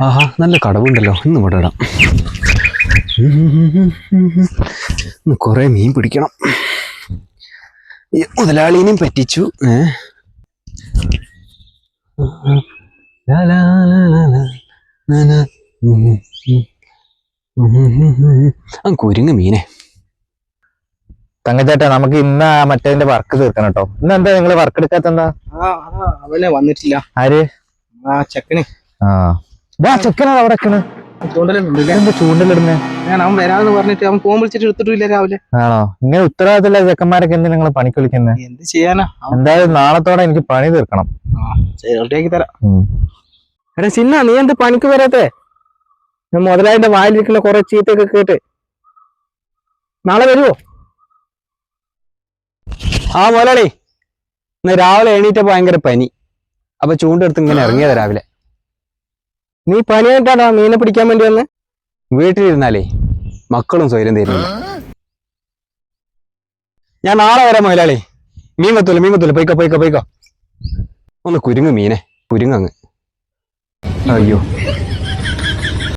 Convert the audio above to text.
ആഹാ നല്ല കടവുണ്ടല്ലോ. ഇന്ന് ഇവിടെ ഇടാം. ഇന്ന് കുറേ മീൻ പിടിക്കണം. ഈ മുതലാളിനെയും പറ്റിച്ചു. ഏ? ലാ ലാ ലാ ലാ ലാ ലാ ലാ. ഉം ഉം. ഉം ഉം ഉം ഉം. ആ കുരുങ്ങ് മീനെ. തങ്കച്ചേട്ടാ നമുക്ക് ഇന്ന് മറ്റേതിന്റെ വർക്ക് തീർക്കണം കേട്ടോ ഇന്ന് എന്താ നിങ്ങൾ വർക്ക് എടുക്കാത്ത എന്താ? അവനെ വന്നിട്ടില്ല. ആര്? ആ ചെക്കന്. ആ. ഇതാ ചെക്കനാ അവിടെ വെക്കണ്? ചൂണ്ടലുണ്ടല്ലേ എന്താ ചൂണ്ടലിടുന്നേ? ഞാൻ അവൻ വരാമെന്ന് പറഞ്ഞിട്ട് അവൻ ഫോൺ വിളിച്ചിട്ട് എടുത്തിട്ടില്ല രാവിലെ. ആണോ? ഇങ്ങനെ ഉത്തരവാദിത്തമില്ല ചെക്കന്മാരൊക്കെ എന്തിനാ നിങ്ങൾ പണിക്ക് വിളിക്കുന്നത് എന്ത് ചെയ്യാനാ? എന്തായാലും നാളത്തോടെ എനിക്ക് പണി തീർക്കണം. തരാം. എടാ ചിന്ന നീ എന്ത് പണിക്ക് വരാത്തെ? ഞാൻ മുതലായിട്ട് വായിലിരിക്കുന്ന കുറെ ചീത്തയൊക്കെ കേട്ട്. നാളെ വരുമോ ആ മുതലാളി ഇന്ന് രാവിലെ എണീറ്റ ഭയങ്കര പനി. അപ്പൊ ചൂണ്ടെടുത്ത് ഇങ്ങനെ ഇറങ്ങിയത് രാവിലെ. നീ പനിയായിട്ടാണോ മീനെ പിടിക്കാൻ വേണ്ടി വന്ന്? വീട്ടിലിരുന്നാലേ മക്കളും സ്വൈരം തരുന്നു ഞാൻ നാളെ വരാം മുതലാളി മീൻ വത്തൂല മീൻ വത്തൂല. പൊയ്ക്കോ പൊയ്ക്കോ പൊയ്ക്കോ. ഒന്ന് കുരുങ്ങ് മീനെ. കുരുങ്ങ് അങ്ങ്. അയ്യോ.